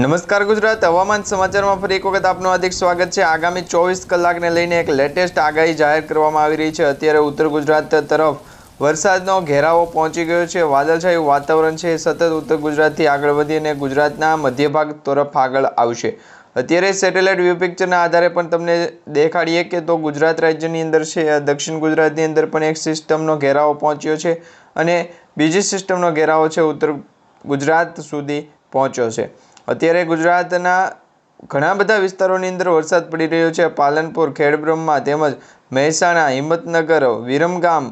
નમસ્કાર ગુજરાત. હવામાન સમાચારમાં ફરી એક વખત આપનું હાર્દિક સ્વાગત છે. આગામી ચોવીસ કલાકને લઈને એક લેટેસ્ટ આગાહી જાહેર કરવામાં આવી રહી છે. અત્યારે ઉત્તર ગુજરાત તરફ વરસાદનો ઘેરાવો પહોંચી ગયો છે. વાદળછાયું વાતાવરણ છે. સતત ઉત્તર ગુજરાતથી આગળ વધી અને ગુજરાતના મધ્ય ભાગ તરફ આગળ આવશે. અત્યારે સેટેલાઇટ વ્યૂ પિક્ચરના આધારે પણ તમને દેખાડીએ કે તો ગુજરાત રાજ્યની અંદર છે. દક્ષિણ ગુજરાતની અંદર પણ એક સિસ્ટમનો ઘેરાવો પહોંચ્યો છે અને બીજી સિસ્ટમનો ઘેરાવો છે ઉત્તર ગુજરાત સુધી પહોંચ્યો છે. અત્યારે ગુજરાતના ઘણા બધા વિસ્તારોની અંદર વરસાદ પડી રહ્યો છે. પાલનપુર, ખેડબ્રહ્મા તેમજ મહેસાણા, હિંમતનગર, વિરમગામ,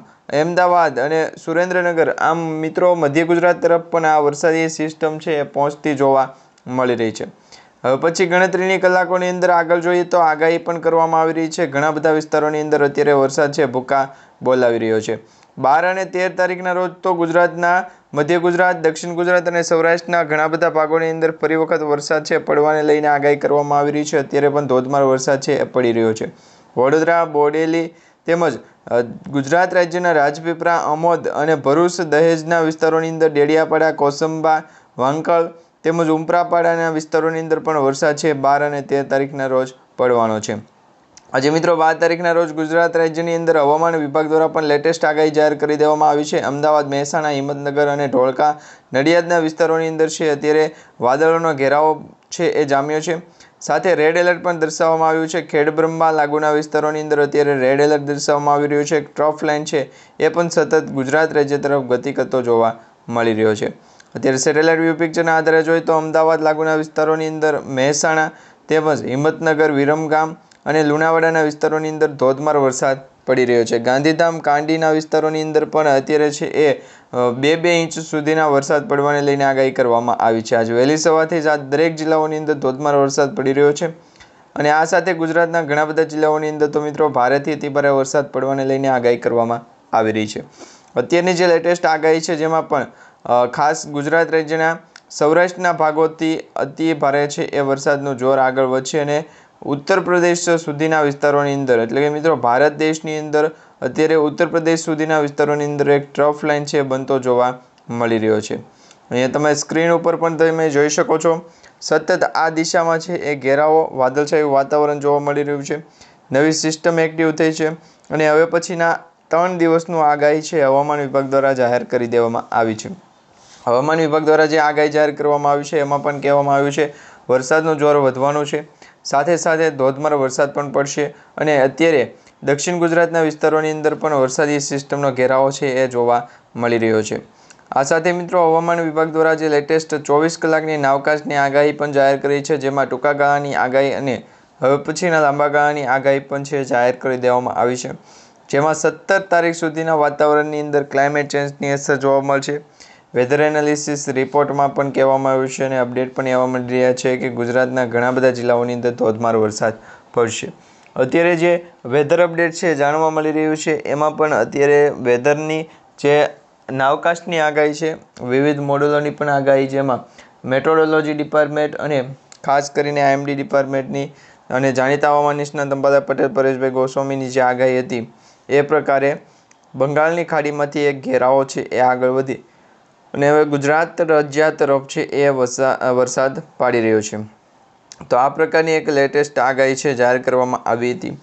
અમદાવાદ અને સુરેન્દ્રનગર આમ મિત્રો મધ્ય ગુજરાત તરફ પણ આ વરસાદી સિસ્ટમ છે એ પહોંચતી જોવા મળી રહી છે. હવે પછી ગણતરીની કલાકોની અંદર આગળ જોઈએ તો આગાહી પણ કરવામાં આવી રહી છે. ઘણા બધા વિસ્તારોની અંદર અત્યારે વરસાદ છે, ભૂકા બોલાવી રહ્યો છે. બાર અને તેર તારીખના રોજ તો ગુજરાતના મધ્ય ગુજરાત, દક્ષિણ ગુજરાત અને સૌરાષ્ટ્રના ઘણા બધા ભાગોની અંદર ફરી વખત વરસાદ છે. પડવાને લઈને આગાહી કરવામાં આવી રહી છે. અત્યારે પણ ધોધમાર વરસાદ છે એ પડી રહ્યો છે. વડોદરા, બોડેલી તેમજ ગુજરાત રાજ્યના રાજપીપળા અમોદ અને ભરૂચ દહેજના વિસ્તારોની અંદર ડેડિયાપાડા, કોસંબા, વાંકળ તેમજ ઉમરાપાડાના વિસ્તારોની અંદર પણ વરસાદ છે. બાર અને તેર તારીખના રોજ પડવાનો છે. આજે મિત્રો બાર તારીખના રોજ ગુજરાત રાજ્યની અંદર હવામાન વિભાગ દ્વારા પણ લેટેસ્ટ આગાહી જાહેર કરી દેવામાં આવી છે. અમદાવાદ, મહેસાણા, હિંમતનગર અને ઢોળકા નડિયાદના વિસ્તારોની અંદર છે. અત્યારે વાદળોનો ઘેરાવો છે એ જામ્યો છે. સાથે રેડ એલર્ટ પણ દર્શાવવામાં આવ્યું છે. ખેડબ્રહ્મા લાગુના વિસ્તારોની અંદર અત્યારે રેડ એલર્ટ દર્શાવવામાં આવી રહ્યું છે. ટ્રફ લાઇન છે એ પણ સતત ગુજરાત રાજ્ય તરફ ગતિ કરતો જોવા મળી રહ્યો છે. અત્યારે સેટેલાઇટ વ્યૂ પિક્ચરના આધારે જોઈએ તો અમદાવાદ લાગુના વિસ્તારોની અંદર મહેસાણા તેમજ હિંમતનગર, વિરમગામ અને લુણાવાડાના વિસ્તારોની અંદર ધોધમાર વરસાદ પડી રહ્યો છે. ગાંધીધામ, કાંડીના વિસ્તારોની અંદર પણ અત્યારે છે એ બે બે ઇંચ સુધીના વરસાદ પડવાને લઈને આગાહી કરવામાં આવી છે. આજ વહેલી સવારથી જ આ દરેક જિલ્લાઓની અંદર ધોધમાર વરસાદ પડી રહ્યો છે. અને આ સાથે ગુજરાતના ઘણા બધા જિલ્લાઓની અંદર તો મિત્રો ભારેથી અતિભારે વરસાદ પડવાને લઈને આગાહી કરવામાં આવી રહી છે. અત્યારની જે લેટેસ્ટ આગાહી છે જેમાં પણ ખાસ ગુજરાત રાજ્યના સૌરાષ્ટ્રના ભાગોથી અતિ ભારે છે એ વરસાદનું જોર આગળ વધશે અને ઉત્તર પ્રદેશ સુધીના વિસ્તારોની અંદર. એટલે કે મિત્રો, ભારત દેશની અંદર અત્યારે ઉત્તર પ્રદેશ સુધીના વિસ્તારોની અંદર એક ટ્રફ લાઇન છે બનતો જોવા મળી રહ્યો છે. અહીંયા તમે સ્ક્રીન ઉપર પણ તમે જોઈ શકો છો. સતત આ દિશામાં છે એ ઘેરાવો, વાદળછાયું વાતાવરણ જોવા મળી રહ્યું છે. નવી સિસ્ટમ એક્ટિવ થઈ છે અને હવે પછીના ત્રણ દિવસનું આગાહી છે હવામાન વિભાગ દ્વારા જાહેર કરી દેવામાં આવી છે. હવામાન વિભાગ દ્વારા જે આગાહી જાહેર કરવામાં આવી છે, એમાં પણ કહેવામાં આવ્યું છે, વરસાદનું જોર વધવાનું છે. સાથે સાથે ધોધમાર વરસાદ પણ પડશે અને અત્યારે દક્ષિણ ગુજરાતના વિસ્તારોની અંદર પણ વરસાદી સિસ્ટમનો ઘેરાવો છે એ જોવા મળી રહ્યો છે. આ સાથે મિત્રો હવામાન વિભાગ દ્વારા જે લેટેસ્ટ ચોવીસ કલાકની નાવકાશની આગાહી પણ જાહેર કરી છે, જેમાં ટૂંકા ગાળાની આગાહી અને હવે પછીના લાંબા ગાળાની આગાહી પણ છે જાહેર કરી દેવામાં આવી છે. જેમાં સત્તર તારીખ સુધીના વાતાવરણની અંદર ક્લાઇમેટ ચેન્જની અસર જોવા મળશે. વેધર એનાલિસિસ રિપોર્ટમાં પણ કહેવામાં આવ્યું છે અને અપડેટ પણ એવા મળી રહ્યા છે કે ગુજરાતના ઘણા બધા જિલ્લાઓની અંદર ધોધમાર વરસાદ પડશે. અત્યારે જે વેધર અપડેટ છે જાણવા મળી રહ્યું છે. એમાં પણ અત્યારે વેધરની જે નાવકાસ્ટની આગાહી છે, વિવિધ મોડેલોની પણ આગાહી જેમાં મેટ્રોલોજી ડિપાર્ટમેન્ટ અને ખાસ કરીને આઈએમડી ડિપાર્ટમેન્ટની અને જાણીતા હવામાન નિષ્ણાત અંબાદા પટેલ પરેશભાઈ ગોસ્વામીની જે આગાહી હતી, એ પ્રકારે બંગાળની ખાડીમાંથી એક ઘેરાવો છે, એ આગળ વધી. અને હવે ગુજરાત રાજ્ય તરફ છે એ વરસા, વરસાદ પાડી રહ્યો છે. તો આ પ્રકારની એક લેટેસ્ટ આગાહી છે જાહેર કરવામાં આવી હતી.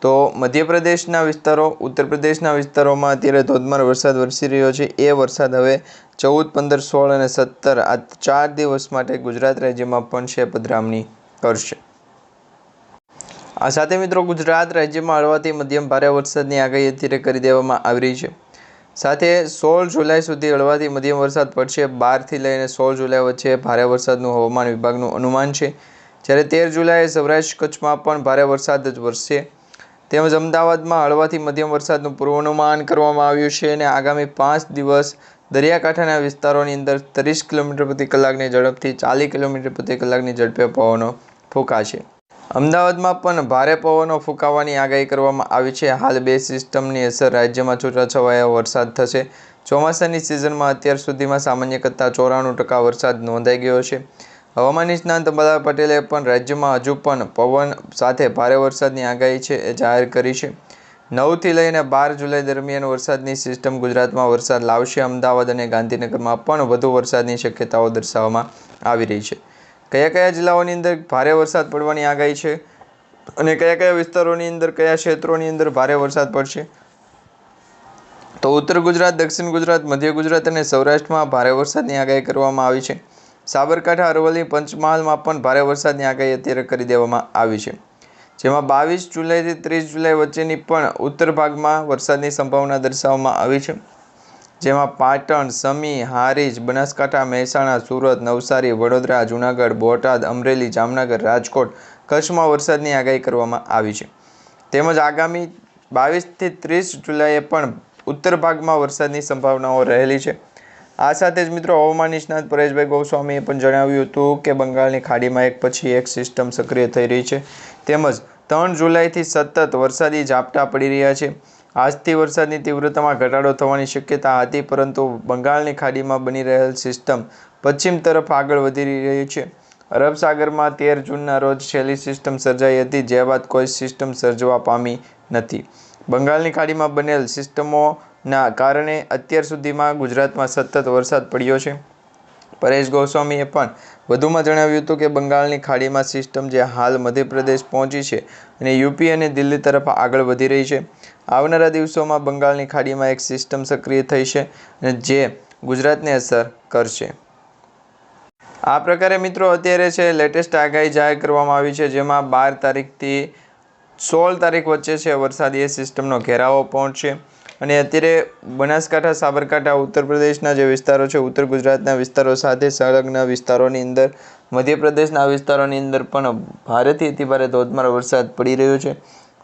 તો મધ્યપ્રદેશના વિસ્તારો ઉત્તર પ્રદેશના વિસ્તારોમાં અત્યારે ધોધમાર વરસાદ વરસી રહ્યો છે. એ વરસાદ હવે ચૌદ, પંદર, સોળ અને સત્તર આ ચાર દિવસ માટે ગુજરાત રાજ્યમાં પણ છે પધરામણી કરશે. આ સાથે મિત્રો ગુજરાત રાજ્યમાં હળવાથી મધ્યમ ભારે વરસાદની આગાહી અત્યારે કરી દેવામાં આવી રહી છે. સાથે સોળ જુલાઈ સુધી હળવાથી મધ્યમ વરસાદ પડશે. બારથી લઈને સોળ જુલાઈ વચ્ચે ભારે વરસાદનું હવામાન વિભાગનું અનુમાન છે. જ્યારે તેર જુલાઈએ સૌરાષ્ટ્ર કચ્છમાં પણ ભારે વરસાદ જ વરસશે. તેમજ અમદાવાદમાં હળવાથી મધ્યમ વરસાદનું પૂર્વાનુમાન કરવામાં આવ્યું છે અને આગામી પાંચ દિવસ દરિયાકાંઠાના વિસ્તારોની અંદર ત્રીસ કિલોમીટર પ્રતિ કલાકની ઝડપથી ચાલીસ કિલોમીટર પ્રતિ કલાકની ઝડપે પવનો ફૂંકાશે. અમદાવાદમાં પણ ભારે પવનો ફૂંકાવાની આગાહી કરવામાં આવી છે. હાલ બે સિસ્ટમની અસર રાજ્યમાં છૂટાછવાયા વરસાદ થશે. ચોમાસાની સિઝનમાં અત્યાર સુધીમાં સામાન્ય કરતાં ચોરાણું ટકા વરસાદ નોંધાઈ ગયો છે. હવામાન નિષ્ણાંત અંબાલાલ પટેલે પણ રાજ્યમાં હજુ પણ પવન સાથે ભારે વરસાદની આગાહી છે એ જાહેર કરી છે. નવથી લઈને બાર જુલાઈ દરમિયાન વરસાદની સિસ્ટમ ગુજરાતમાં વરસાદ લાવશે. અમદાવાદ અને ગાંધીનગરમાં પણ વધુ વરસાદની શક્યતાઓ દર્શાવવામાં આવી રહી છે. કયા કયા જિલ્લાઓની અંદર ભારે વરસાદ પડવાની આગાહી છે? અને કયા કયા વિસ્તારોની અંદર કયા ક્ષેત્રોની અંદર ભારે વરસાદ પડશે? તો ઉત્તર ગુજરાત, દક્ષિણ ગુજરાત, મધ્ય ગુજરાત અને સૌરાષ્ટ્રમાં ભારે વરસાદની આગાહી કરવામાં આવી છે. સાબરકાંઠા, અરવલ્લી, પંચમહાલમાં પણ ભારે વરસાદની આગાહી અત્યારે કરી દેવામાં આવી છે. જેમાં બાવીસ જુલાઈથી ત્રીસ જુલાઈ વચ્ચેની પણ ઉત્તર ભાગમાં વરસાદની સંભાવના દર્શાવવામાં આવી છે. જેમાં પાટણ, સમી, હારીજ, બનાસકાંઠા, મહેસાણા, સુરત, નવસારી, વડોદરા, જૂનાગઢ, બોટાદ, અમરેલી, જામનગર, રાજકોટ, કચ્છમાં વરસાદની આગાહી કરવામાં આવી છે. તેમજ આગામી બાવીસથી ત્રીસ જુલાઈએ પણ ઉત્તર ભાગમાં વરસાદની સંભાવનાઓ રહેલી છે. આ સાથે જ મિત્રો હવામાન નિષ્ણાત પરેશભાઈ ગોસ્વામીએ પણ જણાવ્યું હતું કે બંગાળની ખાડીમાં એક પછી એક સિસ્ટમ સક્રિય થઈ રહી છે. તેમજ ત્રણ જુલાઈથી સતત વરસાદી ઝાપટા પડી રહ્યા છે. આજથી વરસાદની તીવ્રતામાં ઘટાડો થવાની શક્યતા હતી, પરંતુ બંગાળની ખાડીમાં બની રહેલ સિસ્ટમ પશ્ચિમ તરફ આગળ વધી રહી છે. અરબ સાગરમાં તેર જૂનના રોજ છેલ્લી સિસ્ટમ સર્જાઈ હતી, જે બાદ કોઈ સિસ્ટમ સર્જવા પામી નથી. બંગાળની ખાડીમાં બનેલ સિસ્ટમોના કારણે અત્યાર સુધીમાં ગુજરાતમાં સતત વરસાદ પડ્યો છે. પરેશ ગોસ્વામીએ પણ વધુમાં જણાવ્યું હતું કે બંગાળની ખાડીમાં સિસ્ટમ જે હાલ મધ્યપ્રદેશ પહોંચી છે અને યુપી અને દિલ્હી તરફ આગળ વધી રહી છે. આવનારા દિવસોમાં બંગાળની ખાડીમાં એક સિસ્ટમ સક્રિય થઈ છે અને જે ગુજરાતને અસર કરશે. આ પ્રકારે મિત્રો અત્યારે છે લેટેસ્ટ આગાહી જાહેર કરવામાં આવી છે, જેમાં બાર તારીખથી સોળ તારીખ વચ્ચે છે વરસાદી સિસ્ટમનો ઘેરાવો પહોંચશે. અને અત્યારે બનાસકાંઠા, સાબરકાંઠા ઉત્તર પ્રદેશના જે વિસ્તારો છે, ઉત્તર ગુજરાતના વિસ્તારો સાથે સંલગ્ન વિસ્તારોની અંદર, મધ્યપ્રદેશના વિસ્તારોની અંદર પણ ભારેથી અતિભારે ધોધમાર વરસાદ પડી રહ્યો છે.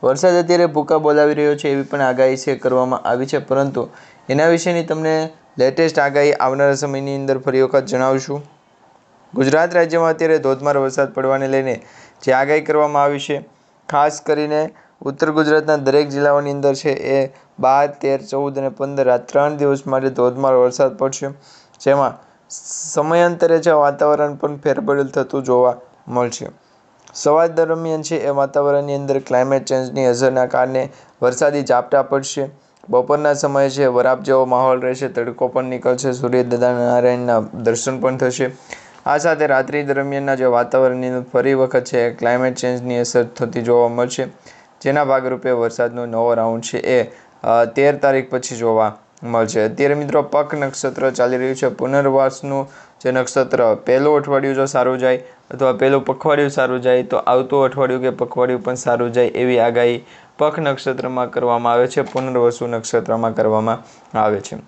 વરસાદ અત્યારે ભૂકા બોલાવી રહ્યો છે એવી પણ આગાહી છે, કરવામાં આવી છે. પરંતુ એના વિશેની તમને લેટેસ્ટ આગાહી આવનારા સમયની અંદર ફરી વખત જણાવશું. ગુજરાત રાજ્યમાં અત્યારે ધોધમાર વરસાદ પડવાને લઈને જે આગાહી કરવામાં આવી છે, ખાસ કરીને ઉત્તર ગુજરાતના દરેક જિલ્લાઓની અંદર છે એ બાર, તેર, ચૌદ અને પંદર આ ત્રણ દિવસ માટે ધોધમાર વરસાદ પડશે. જેમાં સમયાંતરે છે વાતાવરણ પણ ફેરબદલ થતું જોવા મળશે. સવાર દરમિયાન છે એ વાતાવરણની અંદર ક્લાઇમેટ ચેન્જની અસરના કારણે વરસાદી ઝાપટા પડશે. બપોરના સમયે છે વરાપ જેવો માહોલ રહેશે, તડકો પણ નીકળશે સૂર્ય નારાયણના દર્શન પણ થશે. આ સાથે રાત્રિ દરમિયાનના જે વાતાવરણની અંદર ફરી વખત છે ક્લાઇમેટ ચેન્જની અસર થતી જોવા મળશે. જેના ભાગરૂપે વરસાદનો નવો રાઉન્ડ છે એ તેર તારીખ પછી જોવા મળશે. અત્યારે મિત્રો પક નક્ષત્ર ચાલી રહ્યું છે. પુનર્વાસનું જે નક્ષત્ર, પહેલું અઠવાડિયું જો સારું જાય અથવા પહેલું પખવાડિયું સારું જાય, તો આવતું અઠવાડિયું કે પખવાડિયું પણ સારું જાય એવી આગાહી પખ નક્ષત્રમાં કરવામાં આવે છે. પુનર્વસુ નક્ષત્રમાં કરવામાં આવે છે.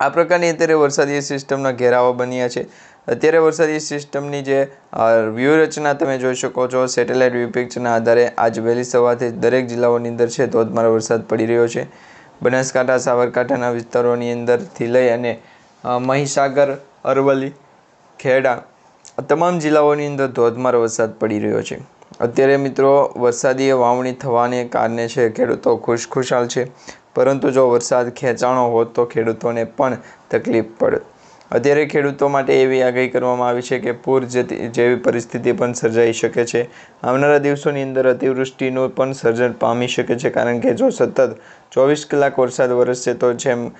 આ પ્રકારની અત્યારે વરસાદી સિસ્ટમના ઘેરાવા બન્યા છે. અત્યારે વરસાદી સિસ્ટમની જે વ્યૂહરચના તમે જોઈ શકો છો, સેટેલાઇટ વ્યૂ પિક્ચરના આધારે આજ વહેલી સવારથી દરેક જિલ્લાઓની અંદર છે, ધોધમાર વરસાદ પડી રહ્યો છે. બનાસકાંઠા, સાબરકાંઠાના વિસ્તારોની અંદરથી લઈ અને મહીસાગર, અરવલ્લી, ખેડા તમામ જિલ્લાઓની અંદર ધોધમાર વરસાદ પડી રહ્યો છે. અત્યારે મિત્રો વરસાદી વાવણી થવાને કારણે છે, ખેડૂતો ખુશખુશાલ છે. પરંતુ જો વરસાદ ખેંચાણો હોત તો ખેડૂતોને પણ તકલીફ પડત અત્યારે ખેડૂતો માટે એવી આગાહી કરવામાં આવી છે કે પૂર જેવી પરિસ્થિતિ પણ સર્જાઈ શકે છે. આવનારા દિવસોની અંદર અતિવૃષ્ટિનું પણ સર્જન પામી શકે છે. કારણ કે જો સતત ચોવીસ કલાક વરસાદ વરસશે તો જેમ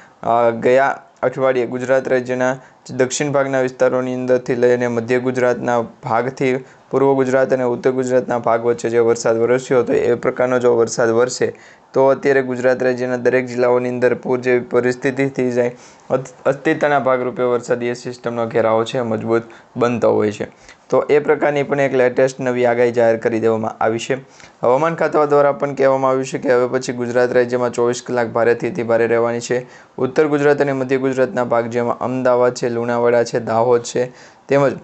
ગયા અઠવાડિયે ગુજરાત રાજ્યના દક્ષિણ ભાગના વિસ્તારોની અંદરથી લઈને મધ્ય ગુજરાતના ભાગથી પૂર્વ ગુજરાત અને ઉત્તર ગુજરાતના ભાગ વચ્ચે જે વરસાદ વરસ્યો હતો એ પ્રકારનો જો વરસાદ વરસે, તો અત્યારે ગુજરાત રાજ્યના દરેક જિલ્લાઓની અંદર પૂર જેવી પરિસ્થિતિ થઈ જાય. અસ્તિત્વના ભાગરૂપે વરસાદી સિસ્ટમનો ઘેરાવો છે, મજબૂત બનતો હોય છે. તો એ પ્રકારની પણ એક લેટેસ્ટ નવી આગાહી જાહેર કરી દેવામાં આવી છે. હવામાન ખાતા દ્વારા પણ કહેવામાં આવ્યું છે કે હવે પછી ગુજરાત રાજ્યમાં ચોવીસ કલાક ભારેથી અતિ ભારે રહેવાની છે. ઉત્તર ગુજરાત અને મધ્ય ગુજરાતના ભાગ જેમાં અમદાવાદ છે, લુણાવાડા છે, દાહોદ છે, તેમજ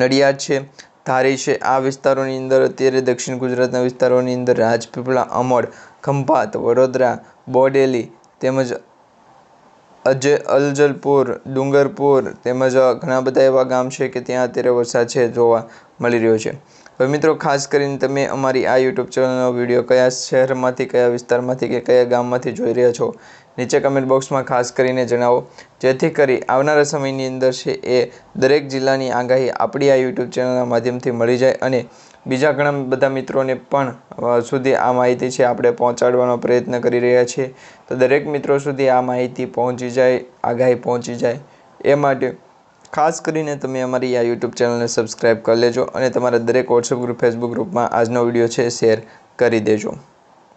નડિયાદ છે, ધારી છે. આ વિસ્તારોની અંદર અત્યારે દક્ષિણ ગુજરાતના વિસ્તારોની અંદર રાજપીપળા અમળ ખંભાત, વડોદરા, બોડેલી તેમજ અજય, અલજલપુર, ડુંગરપુર તેમજ ઘણા બધા એવા ગામ છે કે ત્યાં અત્યારે વરસાદ છે જોવા મળી રહ્યો છે. હવે મિત્રો, ખાસ કરીને તમે અમારી આ યુટ્યુબ ચેનલનો વીડિયો કયા શહેરમાંથી, કયા વિસ્તારમાંથી કે કયા ગામમાંથી જોઈ રહ્યા છો, નીચે કમેન્ટ બોક્સમાં ખાસ કરીને જણાવો. જેથી કરી આવનારા સમયની અંદર છે એ દરેક જિલ્લાની આગાહી આપણી આ યુટ્યુબ ચેનલના માધ્યમથી મળી જાય અને બીજા ઘણા બધા મિત્રોને પણ સુધી આ માહિતી છે આપણે પહોંચાડવાનો પ્રયત્ન કરી રહ્યા છીએ. તો દરેક મિત્રો સુધી આ માહિતી પહોંચી જાય, આગાહી પહોંચી જાય. એ માટે ખાસ કરીને તમે અમારી આ યુટ્યુબ ચેનલને સબસ્ક્રાઈબ કરી લેજો અને તમારા દરેક વોટ્સઅપ ગ્રુપ ફેસબુક ગ્રુપમાં આજનો વીડિયો છે શેર કરી દેજો.